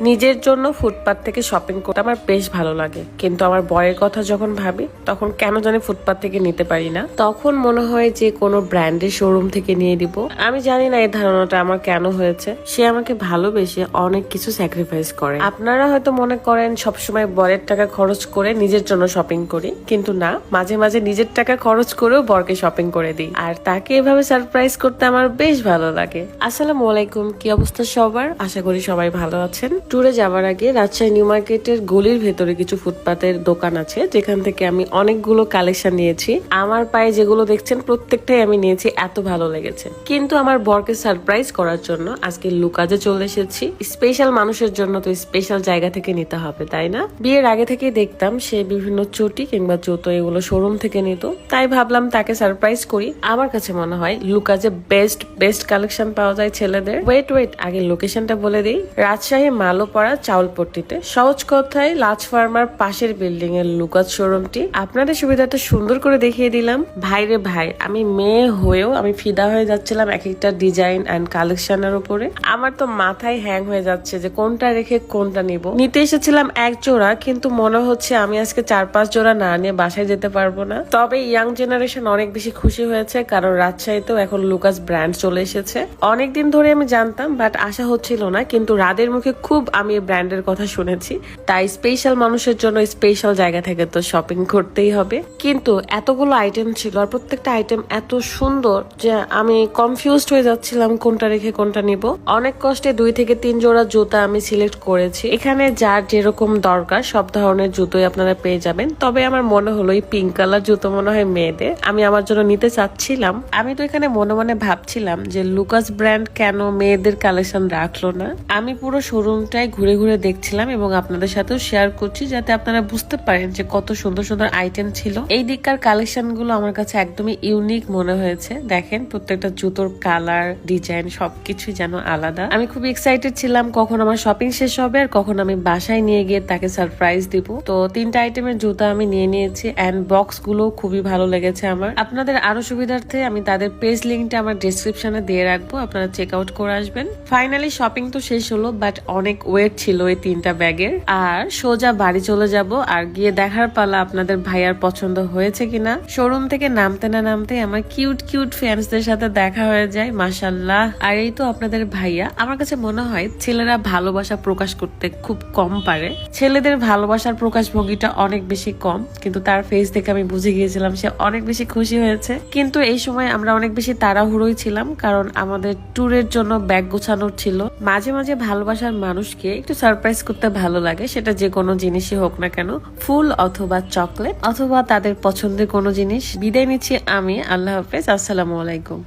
নিজের জন্য ফুটপাত থেকে শপিং করতে আমার বেশ ভালো লাগে। কিন্তু আমার বরের কথা যখন ভাবি, তখন কেন জানি ফুটপাত থেকে নিতে পারি না। তখন মনে হয় যে কোনো ব্র্যান্ডের শোরুম থেকে নিয়ে দিব আমি জানি না এই ধারণাটা আমার কেন হয়েছে। সে আমাকে ভালোবেসে অনেক কিছু স্যাক্রিফাইস করে। আপনারা হয়তো মনে করেন, সবসময় বরের টাকা খরচ করে নিজের জন্য শপিং করি। কিন্তু না, মাঝে মাঝে নিজের টাকা খরচ করেও বরকে শপিং করে দিই। আর তাকে এভাবে সারপ্রাইজ করতে আমার বেশ ভালো লাগে। আসসালামু আলাইকুম, কি অবস্থা সবার? আশা করি সবাই ভালো আছেন। ট্যুরে যাওয়ার আগে রাজশাহী নিউ মার্কেটের গলির ভেতরে কিছু ফুটপাতের দোকান আছে, যেখান থেকে আমি অনেকগুলো কালেকশন নিয়েছি। আমার পায়ে যেগুলো দেখছেন, প্রত্যেকটাই আমি নিয়েছি, এত ভালো লেগেছে। কিন্তু আমার বরকে সারপ্রাইজ করার জন্য আজকে লুকাজে চলে এসেছি। স্পেশাল মানুষের জন্য তো স্পেশাল জায়গা থেকে নিতে হবে, তাই না? বিয়ের আগে থেকে দেখতাম সে বিভিন্ন চটি কিংবা জুতো এগুলো শোরুম থেকে নিত। তাই ভাবলাম তাকে সারপ্রাইজ করি। আমার কাছে মনে হয় লুকাজে বেস্ট বেস্ট কালেকশন পাওয়া যায় ছেলেদের। ওয়েট ওয়েট আগে লোকেশনটা বলে দিই। রাজশাহী মালোপাড়া চাউলপট্টিতে। সহজ কথায় লাজ ফার্মার পাশের বিল্ডিং এর লুকাজ শোরুমটি। আপনাদের সুবিধাটা সুন্দর করে দেখিয়ে দিলাম। ভাই রে ভাই, আমি মেয়ে হয়েও আমি ফিদা হয়ে যাচ্ছিলাম এক একটা ডিজাইন অ্যান্ড কালেকশনের উপরে। আমার তো মাথায় হ্যাং হয়ে যাচ্ছে যে কোনটা রেখে কোনটা নিব। নিতে এসেছিলাম এক জোড়া, কিন্তু মনে হচ্ছে আমি আজকে চার পাঁচ জোড়া না নিয়ে বাসায় যেতে পারব না। তবে ইয়াং জেনারেশন অনেক বেশি খুশি হয়েছে, কারণ রাজশাহীতেও এখন লুকাস ব্র্যান্ড চলে এসেছে। অনেকদিন ধরে আমি জানতাম বাট আশা হচ্ছিল না, কিন্তু রাদের মুখে খুব আমি ব্র্যান্ডের কথা শুনেছি। তাই স্পেশাল মানুষের জন্য স্পেশাল জায়গা থেকে তো শপিং করতেই হবে। কিন্তু এতগুলো আইটেম ছিল আর প্রত্যেকটা আইটেম এত সুন্দর যে আমি কনফিউজড হয়ে যাচ্ছিলাম কোনটা রেখে কোনটা নিব। অনেক কষ্টে দুই থেকে তিন জোড়া জুতা আমি সিলেক্ট করেছি। এখানে যার যেরকম দরকার সব ধরনের জুতোই আপনারা পেয়ে যাবেন। তবে আমার মনে হলো এই পিঙ্ক কালার জুতো মনে হয় মেয়েদের। আমি আমার জন্য নিতে চাচ্ছিলাম। আমি তো এখানে মনে মনে ভাবছিলাম যে লুকাস ব্র্যান্ড কেন মেয়েদের কালেকশন রাখল না? আমি পুরো শোরুমটাই ঘুরে ঘুরে দেখছিলাম এবং আপনাদের সাথেও শেয়ার করছি যাতে আপনারা বুঝতে পারেন যে কত সুন্দর সুন্দর আইটেম ছিল। এই দিককার কালেকশনগুলো আমার কাছে একদমই ইউনিক মনে হয়েছে। দেখেন, প্রত্যেকটা জুতোর কালার ডিজাইন সবকিছুই যেন আলাদা। আমি খুব এক্সাইটেড ছিলাম কখন আমার শপিং শেষ হবে আর কখন আমি বাসায় নিয়ে গিয়ে তাকে সারপ্রাইজ দিব। তো তিনটা আইটেমের জুতো আমি নিয়ে নিয়েছি অ্যান্ড বক্সগুলো খুবই ভালো লেগেছে আমার। আপনাদের আরও সুবিধার্থে আমি তাদের পেজ লিঙ্কটা আমার ডিসক্রিপশনে দিয়ে রাখব। আপনারা চেক আউট করে আসবেন। ফাইনালি শপিং তো শেষ হলো বাট অনেক ওয়েট ছিল এই তিনটা ব্যাগের আর সোজা বাড়ি চলে যাব আর গিয়ে দেখার পালা আপনাদের ভাইয়ার পছন্দ হয়েছে কিনা। শোরুম থেকে নামতে না নামতে আমার কিউট কিউট ফ্রেন্ডসদের সাথে দেখা হয়ে যায় মাসাল্লাহ আর এই তো আপনাদের ভাইয়া। আমার কাছে মনে হয় ছেলেরা ভালোবাসা প্রকাশ করতে খুব কম পারে। ছেলেদের ভালোবাসার প্রকাশ ভঙ্গিটা অনেক বেশি কম, কিন্তু তার ফেস দেখে আমি বুঝে গিয়েছিলাম সে অনেক বেশি খুশি হয়েছে। কিন্তু এই সময় আমরা অনেক বেশি তাড়াহুড়োই ছিলাম, কারণ আমাদের ট্যুরের জন্য ব্যাগ গোছানোর ছিল। মাঝে মাঝে ভালোবাসার মানুষকে একটু সারপ্রাইজ করতে ভালো লাগে, সেটা যে কোনো জিনিসই হোক না কেন, ফুল অথবা চকলেট, অথবা তাদের পছন্দের কোনো জিনিস। বিদায় নিচ্ছি আমি, আল্লাহ হাফেজ, আসসালামু আলাইকুম।